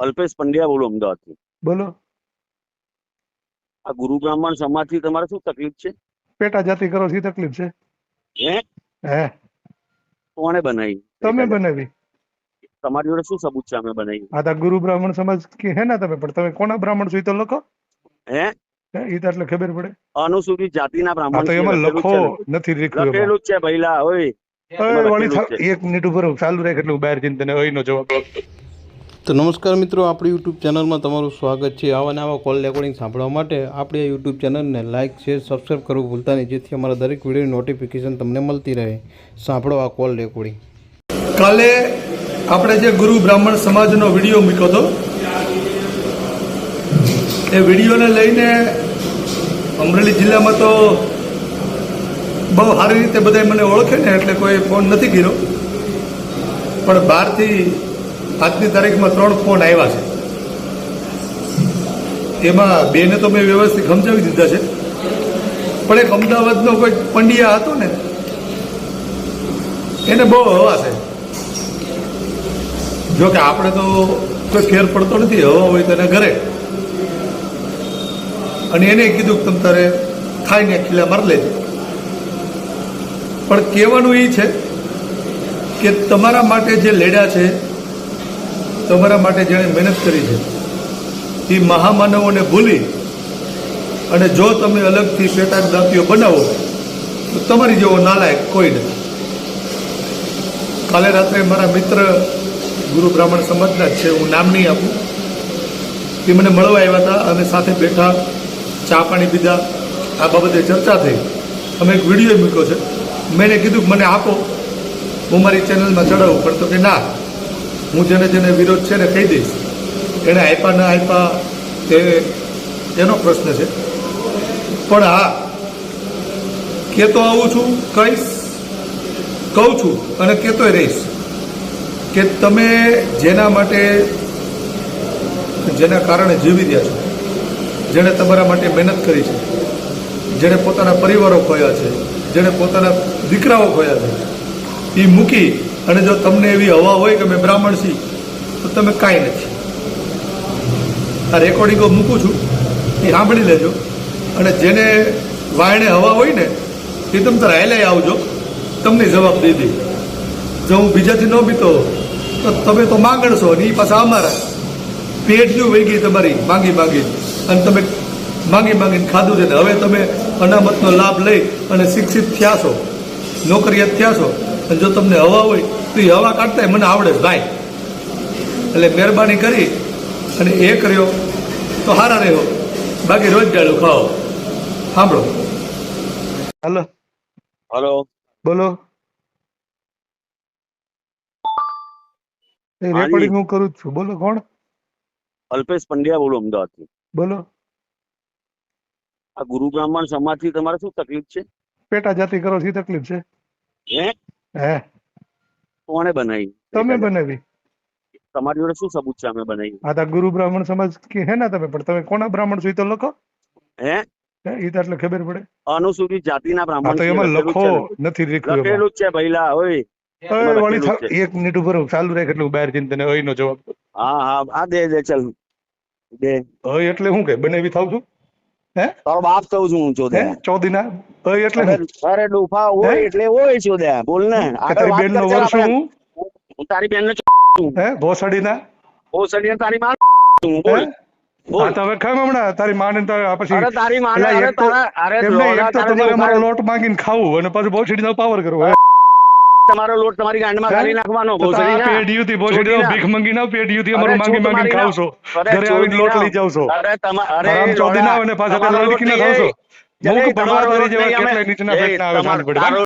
અલ્પેશ પંડ્યા બોલું અમદાવાદથી. બોલો. આ ગુરુ બ્રાહ્મણ સમાજથી તમારે શું તકલીફ છે? પેટા જાતિ કરો છો તકલીફ છે. હે? હે. કોણે બનાવી? તમે બનાવી. તમારી જોડે શું સબૂત છે અમે બનાવી આ તો ગુરુ બ્રાહ્મણ સમાજ કે હે ને તમે પણ તમે કોના બ્રાહ્મણ છો તો લખો. હે? ઈ તો એટલે ખબર પડે. અનુસૂચિત જાતિના બ્રાહ્મણ તો એમાં લખો. નથી લખ્યું લખેલું છે ભઈલા ઓય. થા-. એક મિનિટ ઉપર ચાલુ રાખ એટલે હું બહાર જઈને તને નો જવાબ. તો નમસ્કાર મિત્રો, આપણી યુટ્યુબ ચેનલમાં તમારું સ્વાગત છે. આવા આવા કોલ રેકોર્ડિંગ સાંભળવા માટે આપણી આ યુટ્યુબ ચેનલને લાઇક શેર સબસ્ક્રાઈબ કરવું ભૂલતા નહીં, જેથી અમારા દરેક વિડીયોની નોટિફિકેશન તમને મળતી રહે. સાંભળો આ કોલ રેકોર્ડિંગ કાલે આપણે જે ગુરુ બ્રાહ્મણ સમાજનો વીડિયો મૂક્યો હતો, એ વિડીયોને લઈને અમરેલી જિલ્લામાં તો બહુ સારી રીતે બધા મને ઓળખે ને, એટલે કોઈ ફોન નથી કર્યો. પણ બહારથી આજની તારીખમાં ત્રણ ફોન આવ્યા છે. એમાં બેને તો મેં વ્યવસ્થિત સમજાવી દીધા છે. પણ એક અમદાવાદનો કોઈ પંડિયા હતો ને, એને બહુ હવા છે. જો કે આપણે તો કોઈ ફેર પડતો નથી, હવા હોય તો ઘરે. અને એને કીધું કે, તમે તારે ખાઈને ખીલા મારી લેજો. પણ કહેવાનું એ છે કે તમારા માટે જે લેડા છે તમારા માટે જેણે મહેનત કરી છે. એ મહામાનવોને ભૂલી અને જો તમે અલગથી પેટા જ્ઞાતિઓ બનાવો, તો તમારી જેવો નાલાયક કોઈ નથી. કાલે રાત્રે મારા મિત્ર ગુરુ બ્રાહ્મણ સમાજના છે, હું નામ નહીં આપું. એ મને મળવા આવ્યા હતા અને સાથે બેઠા ચા પાણી પીધા. આ બાબતે ચર્ચા થઈ. અમે એક વીડિયો મૂક્યો છે. મેં કીધું મને આપો. હું મારી ચેનલમાં ચડાવું, પણ તો કે ના. હું જેને જેને વિરોધ છે ને કહી દઈશ. એણે આપ્યા, ન આપ્યા તે એનો પ્રશ્ન છે. પણ હા કહેતો આવું છું, કહીશ, કહું છું અને કહેતોય રહીશ. કે તમે જેના માટે, જેના કારણે જીવી રહ્યા છો, જેણે તમારા માટે મહેનત કરી છે, જેણે પોતાના પરિવારો ખોયા છે, જેણે પોતાના દીકરાઓ ખોયા છે એ મૂકી અને જો તમને એવી હવા હોય કે મેં બ્રાહ્મણ છી તો તમે કાંઈ નથી. આ રેકોર્ડિંગો મૂકું છું, એ સાંભળી લેજો. અને જેને વાયણે હવા હોય ને, એ તમે તારે હાલે આવજો. તમને જવાબ દઈ જો હું બીજાથી ન બીતો તો તમે તો માંગણ છો અને એ પાછા અમારા. પેટલું વહી ગઈ તમારી, માંગી માંગી. અને તમે માંગી માંગીને ખાધું છે ને, હવે તમે અનામતનો લાભ લઈ અને શિક્ષિત થયા છો નોકરિયાત થયા છો અને જો તમને હવા હોય તો એ હવા કાઢતા મને આવડે ભાઈ. એટલે મહેરબાની કરી અને એ કર્યો તો સારા રહ્યો. બાકી રોજ ગાળું ખાઓ. સાંભળો. હલો. હલો. બોલો. રેકોર્ડિંગ હું કરું જ છું. બોલો કોણ? અલ્પેશ પંડ્યા બોલો અમદાવાદથી. બોલો. આ ગુરુ બ્રાહ્મણ સમાજથી તમારે શું તકલીફ છે? પેટા જાતિ કરો છો તકલીફ છે? હે? હે? કોણે બનાવી તમે બનાવી. તમારી જોડે શું સબૂત છે? અમે બનાવી આ તો ગુરુ બ્રાહ્મણ સમાજ કે હે ને તમે? પણ તમે કોના બ્રાહ્મણ છો એ તો લખો. હે? એ તો એટલે ખબર પડે. અનુસૂચિત જાતિના બ્રાહ્મણ તો એમાં લખો નથી લખ્યું લખેલું જ છે ભઈલા ઓય. વળી. એક મિનિટ ઉપર ચાલુ રાખ એટલે બહાર જઈને તને અહીંનો જવાબ હા હા આ દે દે ચાલ. દે. હવે એટલે હું કે બનાવી થાવ છું? હે? તારો બાપ કહું છું હું ચોદે હે? ચોદીના? એટલે અરે ડૂફા હોય એટલે હોય ચોદે બોલ ને. તારી બેન નો વર્ષ હું તારી બેન ને હે? ભોસડીના? ઓસડીને તારી માં હું બોલ. હે? બોલ. હા તો હવે ખામ હમણાં. તારી માને ને પછી અરે તારી માને અલા, અરે તારા અરે એમ નહીં, લોલા એક તો તમારે મારો લોટ માંગીને ખાવું અને પાછું પાવર કરવો તમારો લોટ તમારી ગાંડમાં ખાલી નાખવાનો ભોસડી ના. ભીખ માંગી ના અમારું માંગી ચૂંટ ખાવ છો ઘરે આવીને લોટ લઈ જાવ છો અરે તમા- અરે ચોદી ના આવે ને પાછા તમારો લડકી ના છો. મૂક તારી લોટ જેવા કેટલાય નીચેના પેટના આવે સાંજ પડે.